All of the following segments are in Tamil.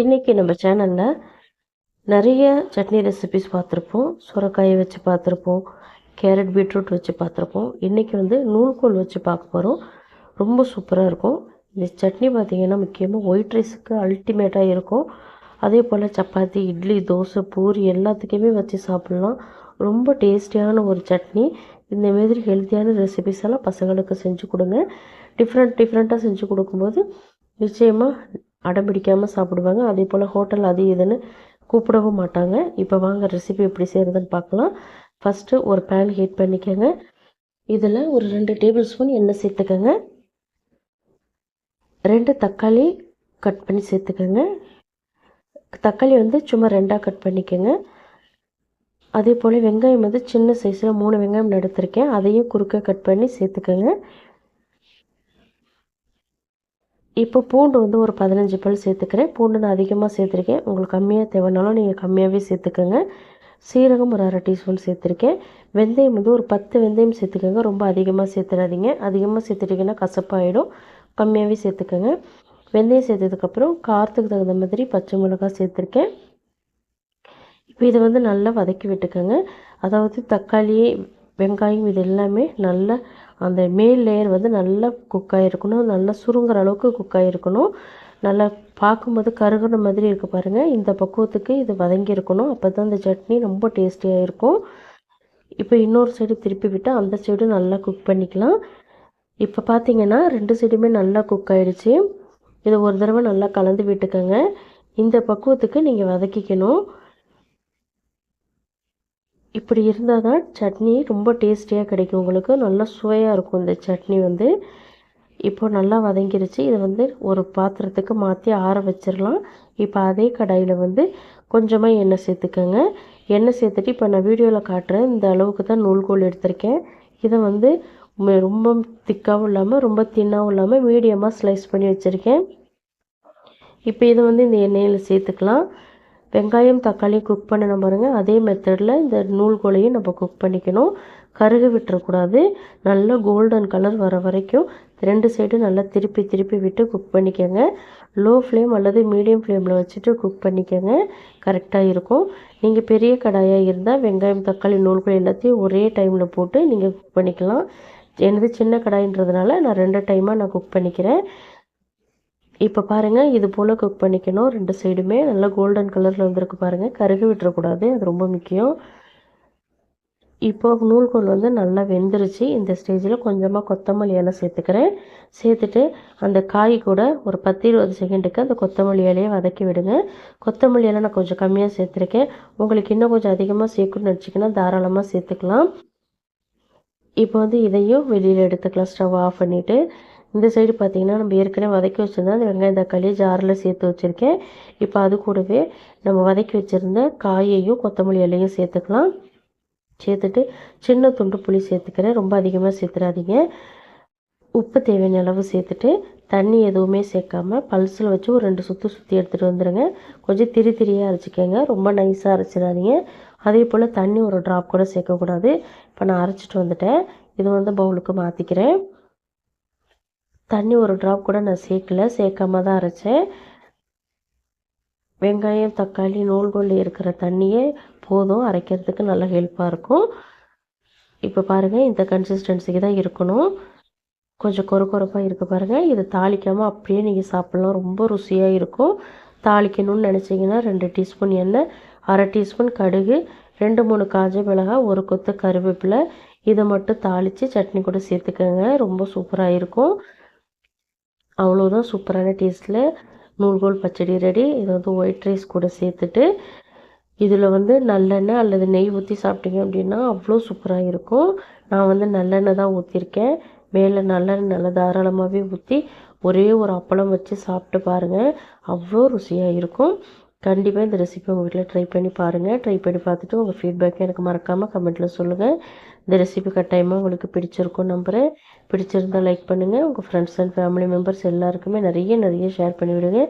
இன்றைக்கி நம்ம சேனலில் நிறைய சட்னி ரெசிபிஸ் பார்த்துருப்போம். சுரக்காயை வச்சு பார்த்துருப்போம். கேரட் பீட்ரூட் வச்சு பார்த்துருப்போம். இன்றைக்கி வந்து நூல்கோல் வச்சு பார்க்க போகிறோம் ரொம்ப சூப்பராக இருக்கும். இந்த சட்னி பார்த்திங்கன்னா முக்கியமாக ஒயிட் ரைஸுக்கு அல்டிமேட்டாக இருக்கும். அதே போல் சப்பாத்தி இட்லி தோசை பூரி எல்லாத்துக்குமே வச்சு சாப்பிட்லாம். ரொம்ப டேஸ்டியான ஒரு சட்னி. இந்த மாதிரி ஹெல்த்தியான ரெசிபிஸ் எல்லாம் பசங்களுக்கு செஞ்சு கொடுங்க. டிஃப்ரெண்ட் டிஃப்ரெண்ட்டாக செஞ்சு கொடுக்கும்போது நிச்சயமாக அடம் பிடிக்காமல் சாப்பிடுவாங்க. அதே போல் ஹோட்டல் அது இதுன்னு கூப்பிடவும் மாட்டாங்க. இப்போ வாங்க ரெசிபி எப்படி செய்கிறதுன்னு பார்க்கலாம். ஃபஸ்ட்டு ஒரு பேன் ஹீட் பண்ணிக்கோங்க. இதில் ஒரு ரெண்டு டேபிள் ஸ்பூன் எண்ணெய் சேர்த்துக்கோங்க. ரெண்டு தக்காளி கட் பண்ணி சேர்த்துக்கோங்க. தக்காளி வந்து சும்மா ரெண்டாக கட் பண்ணிக்கோங்க. அதே போல் வெங்காயம் வந்து சின்ன சைஸில் மூணு வெங்காயம் எடுத்திருக்கேன். அதையும் குறுக்க கட் பண்ணி சேர்த்துக்கோங்க. இப்போ பூண்டு வந்து ஒரு பதினஞ்சு பல் சேர்த்துக்கிறேன். பூண்டு நான் அதிகமாக சேர்த்துருக்கேன். உங்களுக்கு கம்மியாக தேவைனாலும் நீங்கள் கம்மியாகவே சேர்த்துக்கோங்க. சீரகம் ஒரு அரை டீஸ்பூன் சேர்த்துருக்கேன். வெந்தயம் வந்து ஒரு பத்து வெந்தயம் சேர்த்துக்கோங்க. ரொம்ப அதிகமாக சேர்த்துடாதீங்க. அதிகமாக சேர்த்துட்டிங்கன்னா கசப்பாயிடும். கம்மியாகவே சேர்த்துக்கோங்க. வெந்தயம் சேர்த்ததுக்கப்புறம் காரத்துக்கு தகுந்த மாதிரி பச்சை மிளகாய் சேர்த்துருக்கேன். இப்போ இதை வந்து நல்லா வதக்கி விட்டுக்கோங்க. அதாவது தக்காளி வெங்காயம் இது எல்லாமே நல்லா அந்த மேல் லேயர் வந்து நல்லா குக் ஆகிருக்கணும் நல்லா சுருங்குற அளவுக்கு குக் ஆகிருக்கணும் நல்லா பார்க்கும்போது கருகுற மாதிரி இருக்குது பாருங்கள் இந்த பக்குவத்துக்கு இது வதங்கியிருக்கணும் அப்போ தான் இந்த சட்னி ரொம்ப டேஸ்டியாக இருக்கும். இப்போ இன்னொரு சைடு திருப்பி விட்டு அந்த சைடு நல்லா குக் பண்ணிக்கலாம். இப்போ பார்த்தீங்கன்னா ரெண்டு சைடுமே நல்லா குக் ஆகிடுச்சு இதை ஒரு தடவை நல்லா கலந்து விட்டுக்கோங்க. இந்த பக்குவத்துக்கு நீங்கள் வதக்கிக்கணும். இப்படி இருந்தால் தான் சட்னி ரொம்ப டேஸ்டியாக கிடைக்கும். உங்களுக்கு நல்லா சுவையாக இருக்கும் இந்த சட்னி வந்து. இப்போ நல்லா வதங்கிருச்சு. இதை வந்து ஒரு பாத்திரத்துக்கு மாற்றி ஆற வச்சிடலாம் இப்போ அதே கடாயில் வந்து கொஞ்சமாக எண்ணெய் சேர்த்துக்கோங்க. எண்ணெய் சேர்த்துட்டு இப்போ நான் வீடியோவில் காட்டுறேன். இந்த அளவுக்கு தான் நூல்கோல் எடுத்திருக்கேன். இதை வந்து ரொம்ப திக்காகவும் இல்லாமல் ரொம்ப தின்னாகவும் இல்லாமல் மீடியமாக ஸ்லைஸ் பண்ணி வச்சுருக்கேன். இப்போ இதை வந்து இந்த எண்ணெயில் சேர்த்துக்கலாம். வெங்காயம் தக்காளி குக் பண்ணணும் பாருங்கள் அதே மெத்தடில் இந்த நூல்கோலையும் நம்ம குக் பண்ணிக்கணும். கருகு விட்டுறக்கூடாது. நல்லா கோல்டன் கலர் வர வரைக்கும் ரெண்டு சைடும் நல்லா திருப்பி திருப்பி விட்டு குக் பண்ணிக்கோங்க. லோ ஃப்ளேம் அல்லது மீடியம் ஃப்ளேமில் வச்சுட்டு குக் பண்ணிக்கோங்க. கரெக்டாக இருக்கும். நீங்கள் பெரிய கடாயாக இருந்தால் வெங்காயம் தக்காளி நூல்கள் எல்லாத்தையும் ஒரே டைமில் போட்டு நீங்கள் குக் பண்ணிக்கலாம். எனது சின்ன கடாயின்றதுனால நான் ரெண்டு டைமாக நான் குக் பண்ணிக்கிறேன். இப்போ பாருங்கள் இது போல் குக் பண்ணிக்கணும். ரெண்டு சைடுமே நல்லா கோல்டன் கலரில் வந்திருக்கு பாருங்கள் கருகு விட்டுறக்கூடாது. அது ரொம்ப முக்கியம். இப்போ நூல்கோல் வந்து நல்லா வெந்துருச்சு. இந்த ஸ்டேஜில் கொஞ்சமாக கொத்தமல்லி இலை சேர்த்துக்கிறேன். சேர்த்துட்டு அந்த காய் கூட ஒரு பத்து இருபது செகண்டுக்கு அந்த கொத்தமல்லி இலையை வதக்கி விடுங்க. கொத்தமல்லி இலை நான் கொஞ்சம் கம்மியாக சேர்த்துருக்கேன். உங்களுக்கு இன்னும் கொஞ்சம் அதிகமாக சேர்க்கணும்னு நினச்சிங்கன்னா தாராளமாக சேர்த்துக்கலாம். இப்போ வந்து இதையும் வெளியில் எடுத்துக்கலாம். ஸ்டவ் ஆஃப் பண்ணிவிட்டு இந்த சைடு பார்த்திங்கன்னா நம்ம ஏற்கனவே வதக்கி வச்சுருந்தா அந்த வெங்காயம் தக்காளி ஜாரில் சேர்த்து வச்சுருக்கேன். இப்போ அது கூடவே நம்ம வதக்கி வச்சுருந்த காயையும் கொத்தமல்லி இலையும் சேர்த்துக்கலாம். சேர்த்துட்டு சின்ன துண்டு புளி சேர்த்துக்கிறேன். ரொம்ப அதிகமாக சேர்த்துடாதீங்க உப்பு தேவையான அளவு சேர்த்துட்டு தண்ணி எதுவுமே சேர்க்காம பல்ஸில் வச்சு ஒரு ரெண்டு சுற்றி சுற்றி எடுத்துகிட்டு வந்துடுங்க கொஞ்சம் திரி திரியாக அரைச்சிக்கோங்க. ரொம்ப நைஸாக அரைச்சிடாதீங்க. அதே போல் தண்ணி ஒரு ட்ராப் கூட சேர்க்கக்கூடாது. இப்போ நான் அரைச்சிட்டு வந்துட்டேன். இது வந்து பவுலுக்கு மாற்றிக்கிறேன் தண்ணி ஒரு ட்ராப் கூட நான் சேர்க்கல. சேர்க்காம தான் அரைச்சேன். வெங்காயம் தக்காளி நூல்கொல்லி இருக்கிற தண்ணியே போதும். அரைக்கிறதுக்கு நல்லா ஹெல்ப்பாக இருக்கும். இப்போ பாருங்கள் இந்த கன்சிஸ்டன்சிக்கு தான் இருக்கணும். கொஞ்சம் கொர கொரப்பாக இருக்குது பாருங்கள் இது தாளிக்காமல் அப்படியே நீங்கள் சாப்பிட்லாம். ரொம்ப ருசியாக இருக்கும். தாளிக்கணும்னு நினச்சிங்கன்னா ரெண்டு டீஸ்பூன் எண்ணெய் அரை டீஸ்பூன் கடுகு ரெண்டு மூணு காஞ்ச மிளகாய் ஒரு கொத்து கருவேப்பிலை. இதை மட்டும் தாளித்து சட்னி கூட சேர்த்துக்கோங்க. ரொம்ப சூப்பராக இருக்கும். அவ்வளோதான் சூப்பரான டேஸ்ட்டில் நூல்கோல் பச்சடி ரெடி இதை வந்து ஒயிட் ரைஸ் கூட சேர்த்துட்டு இதில் வந்து நல்லெண்ணெய் அல்லது நெய் ஊற்றி சாப்பிட்டீங்க அப்படின்னா அவ்வளோ சூப்பராக இருக்கும். நான் வந்து நல்லெண்ணெய் தான் ஊற்றிருக்கேன் மேலே நல்லெண்ணெய் நல்லா தாராளமாகவே ஊற்றி ஒரே ஒரு அப்பளம் வச்சு சாப்பிட்டு பாருங்கள் அவ்வளோ ருசியாக இருக்கும். கண்டிப்பாக இந்த ரெசிபி உங்கள் வீட்டில் ட்ரை பண்ணி பாருங்கள் ட்ரை பண்ணி பார்த்துட்டு உங்கள் ஃபீட்பேக்கை எனக்கு மறக்காமல் கமெண்ட்டில் சொல்லுங்கள் இந்த ரெசிபி கட்டாயமாக உங்களுக்கு பிடிச்சிருக்கும் நம்புகிறேன் பிடிச்சிருந்தால் லைக் பண்ணுங்கள் உங்கள் ஃப்ரெண்ட்ஸ் அண்ட் ஃபேமிலி மெம்பர்ஸ் எல்லாருக்குமே நிறைய நிறைய ஷேர் பண்ணிவிடுங்க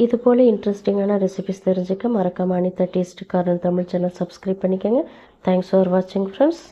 இது போல் இன்ட்ரெஸ்டிங்கான ரெசிபிஸ் தெரிஞ்சுக்க மறக்காமல் அனிதா டேஸ்ட் காரன் தமிழ் சேனல் சப்ஸ்கிரைப் பண்ணிக்கோங்க. தேங்க்ஸ் ஃபார் வாட்சிங் ஃப்ரெண்ட்ஸ்